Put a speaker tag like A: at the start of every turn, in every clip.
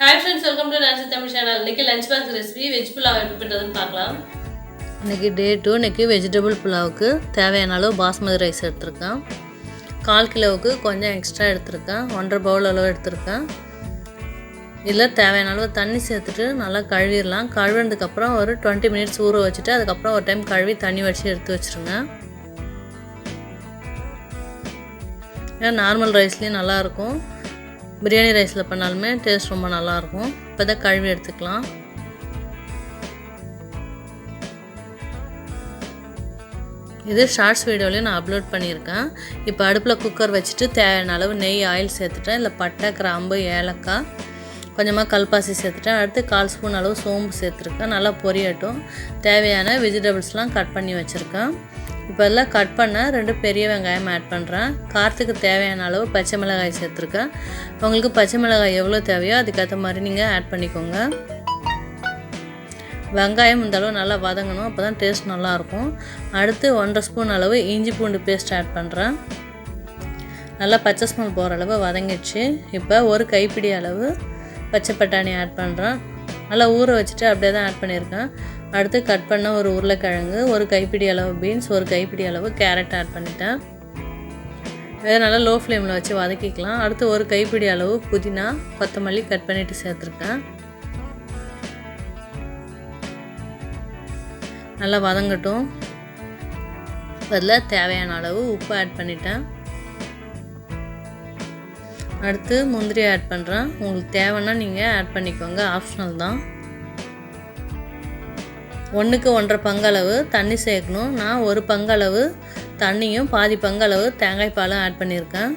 A: Hi friends welcome to Nancy Tamil channel இன்னைக்கு lunch box recipe veg pulao எப்படி பண்ணுறதுன்னு பார்க்கலாம்.
B: இன்றைக்கி டே டூ இன்றைக்கி வெஜிடபிள் புலாவுக்கு தேவையான அளவு பாஸ்மதி ரைஸ் எடுத்திருக்கேன். கால் கிலோவுக்கு கொஞ்சம் எக்ஸ்ட்ரா எடுத்திருக்கேன். ஒன்றரை பவுல் அளவு எடுத்திருக்கேன். இதில் தேவையான அளவு தண்ணி சேர்த்துட்டு நல்லா கழுவிடலாம். கழுவினதுக்கப்புறம் ஒரு டுவெண்ட்டி மினிட்ஸ் ஊற வச்சுட்டு அதுக்கப்புறம் ஒரு டைம் கழுவி தண்ணி வச்சு எடுத்து வச்சுருங்க. ஏன்னா நார்மல் ரைஸ்லேயும் நல்லாயிருக்கும் பிரியாணி ரைஸில் பண்ணாலுமே டேஸ்ட் ரொம்ப நல்லாயிருக்கும். இப்போ தான் கழுவி எடுத்துக்கலாம். இது ஷார்ட்ஸ் வீடியோலையும் நான் அப்லோட் பண்ணியிருக்கேன். இப்போ அடுப்பில் குக்கர் வச்சுட்டு தேவையான அளவு நெய் ஆயில் சேர்த்துட்டேன். இல்லை பட்டை கிராம்பு ஏலக்காய் கொஞ்சமாக கல்பாசி சேர்த்துட்டேன். அடுத்து கால் ஸ்பூன் அளவு சோம்பு சேர்த்துருக்கேன். நல்லா பொரியட்டும். தேவையான வெஜிடபிள்ஸ்லாம் கட் பண்ணி வச்சுருக்கேன். இப்போ எல்லாம் கட் பண்ண ரெண்டு பெரிய வெங்காயம் ஆட் பண்ணுறேன் காரத்துக்கு தேவையான அளவு பச்சை மிளகாய் சேர்த்துருக்கேன். உங்களுக்கு பச்சை மிளகாய் எவ்வளோ தேவையோ அதுக்கேற்ற மாதிரி நீங்கள் ஆட் பண்ணிக்கோங்க. வெங்காயம் இந்த அளவு நல்லா வதங்கணும். அப்போ தான் டேஸ்ட் நல்லாயிருக்கும் அடுத்து ஒன்றரை ஸ்பூன் அளவு இஞ்சி பூண்டு பேஸ்ட் ஆட் பண்ணுறேன் நல்லா பச்சை ஸ்மெல் போகிற அளவு வதங்கிடுச்சு. இப்போ ஒரு கைப்பிடி அளவு பச்சை பட்டாணி ஆட் பண்ணுறான் நல்லா ஊற வச்சுட்டு அப்படியே தான் ஆட் பண்ணியிருக்கேன் அடுத்து கட் பண்ண ஒரு உருளைக்கிழங்கு ஒரு கைப்பிடி அளவு பீன்ஸ் ஒரு கைப்பிடி அளவு கேரட் ஆட் பண்ணிட்டேன். இதை நல்லா லோ ஃப்ளேமில் வச்சு வதக்கிக்கலாம். அடுத்து ஒரு கைப்பிடி அளவு புதினா கொத்தமல்லி கட் பண்ணிவிட்டு சேர்த்துருக்கேன். நல்லா வதங்கட்டும். அதில் தேவையான அளவு உப்பு ஆட் பண்ணிட்டேன். அடுத்து முந்திரி ஆட் பண்ணுறேன் உங்களுக்கு தேவைன்னா நீங்கள் ஆட் பண்ணிக்கோங்க. ஆப்ஷனல் தான். ஒன்றுக்கு ஒன்றரை பங்களவு தண்ணி சேர்க்கணும். நான் ஒரு பங்களவு தண்ணியும் பாதி பங்களவு தேங்காய் பாலும் ஆட் பண்ணியிருக்கேன்.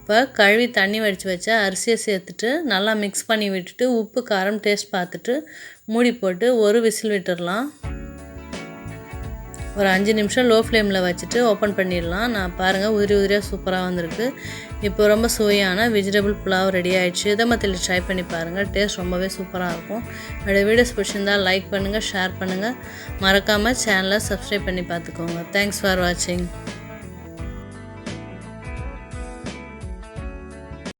B: இப்போ கழுவி தண்ணி வடித்து வச்ச அரிசியை சேர்த்துட்டு நல்லா மிக்ஸ் பண்ணி விட்டுட்டு உப்பு காரம் டேஸ்ட் பார்த்துட்டு மூடி போட்டு ஒரு விசில் விட்டுடலாம் ஒரு அஞ்சு நிமிஷம் லோ ஃப்ளேமில் வச்சுட்டு ஓப்பன் பண்ணிடலாம். நான் பாருங்கள் உதிரி உதிரியாக சூப்பராக வந்திருக்கு. இப்போ ரொம்ப சுவையான வெஜிடபிள் புலாவ் ரெடி ஆகிடுச்சு இதை மத்தியில் ட்ரை பண்ணி பாருங்கள் டேஸ்ட் ரொம்பவே சூப்பராக இருக்கும். என்னோடய வீடியோஸ் பிடிச்சிருந்தால் லைக் பண்ணுங்கள் ஷேர் பண்ணுங்கள் மறக்காமல் சேனலை சப்ஸ்கிரைப் பண்ணி பார்த்துக்கோங்க. தேங்க்ஸ் ஃபார் வாட்சிங்